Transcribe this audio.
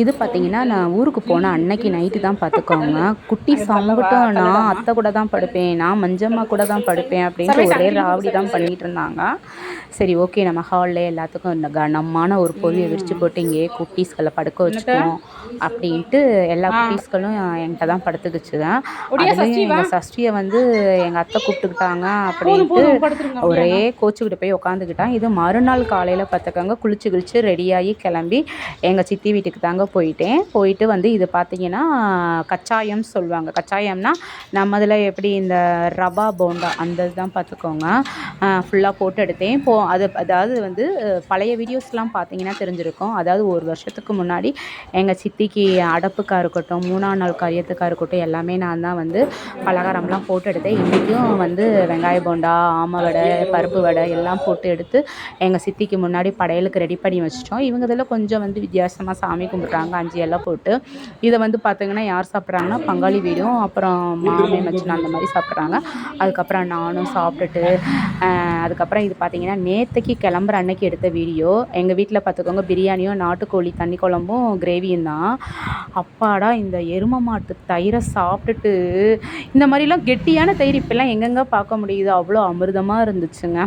இது பார்த்தீங்கன்னா நான் ஊருக்கு போன அன்னைக்கு நைட்டு தான் பார்த்துக்கோங்க குட்டி சமகட்டும் நான் அத்தை கூட தான் படுப்பேன். நான் மஞ்சம்மா கூட தான் படுப்பேன் அப்படின்ட்டு ஒரே ராவடி தான் பண்ணிகிட்டு இருந்தாங்க. சரி ஓகே நம்ம ஹாலில் எல்லாத்துக்கும் இந்த கனமான ஒரு பொருளை விரித்து போட்டு இங்கேயே குட்டீஸ்களை படுக்க வச்சுக்குவோம் அப்படின்ட்டு எல்லா குட்டீஸ்களும் என்கிட்ட தான் படுத்துக்கிச்சுங்க அதுலேயும் எங்கள் சஷ்டியை வந்து எங்கள் அத்தை கூப்பிட்டுக்கிட்டாங்க அப்படின்ட்டு ஒரே கோச்சுக்கிட்ட போய் உட்காந்துக்கிட்டான் இது மறுநாள் காலையில் பார்த்துக்கோங்க குளிச்சு கிழிச்சு ரெடியாகி கிளம்பி எங்கள் சித்தி வீட்டுக்கு தாங்க போயிட்டேன். போயிட்டு வந்து இது பார்த்தீங்கன்னா கச்சாயம் சொல்லுவாங்க. கச்சாயம்னா நம்ம இதில் எப்படி இந்த ரவா போண்டா அந்த இதுதான் பார்த்துக்கோங்க ஃபுல்லாக போட்டு எடுத்தேன். போ அது அதாவது வந்து பழைய வீடியோஸ்லாம் பார்த்தீங்கன்னா தெரிஞ்சிருக்கும். அதாவது ஒரு வருஷத்துக்கு முன்னாடி எங்கள் சித்திக்கு அடப்புக்காக இருக்கட்டும் மூணாம் நாள் காரியத்துக்காக இருக்கட்டும் எல்லாமே நான் தான் வந்து பலகாரம்லாம் போட்டு எடுத்தேன். இன்றைக்கும் வந்து வெங்காய போண்டா ஆமை வடை பருப்பு வடை எல்லாம் போட்டு எடுத்து எங்கள் சித்திக்கு முன்னாடி படையலுக்கு ரெடி பண்ணி வச்சிட்டோம். இவங்க இதில் கொஞ்சம் வந்து வித்தியாசமாக சாமி கும்பிட்றாங்க அஞ்சு எல்லாம் போட்டு. இதை வந்து பார்த்திங்கன்னா யார் சாப்பிட்றாங்கன்னா பங்காளி வீடும் அப்புறம் மாமே மச்சினா அந்த மாதிரி சாப்பிட்றாங்க. அதுக்கப்புறம் நானும் சாப்பிட்டுட்டு அதுக்கப்புறம் இது பார்த்திங்கன்னா நேற்றுக்கு கிளம்புற அன்னைக்கு எடுத்த வீடியோ. எங்கள் வீட்டில் பார்த்துக்கோங்க பிரியாணியும் நாட்டுக்கோழி தண்ணி குழம்பும் கிரேவியும் தான். அப்பாடா இந்த எரும மாட்டு தயிரை சாப்பிட்டுட்டு இந்த மாதிரிலாம் கெட்டியான தயிர் இப்போல்லாம் எங்கெங்கே பார்க்க முடியுது? அவ்வளோ அமிர்தமாக இருந்துச்சுங்க.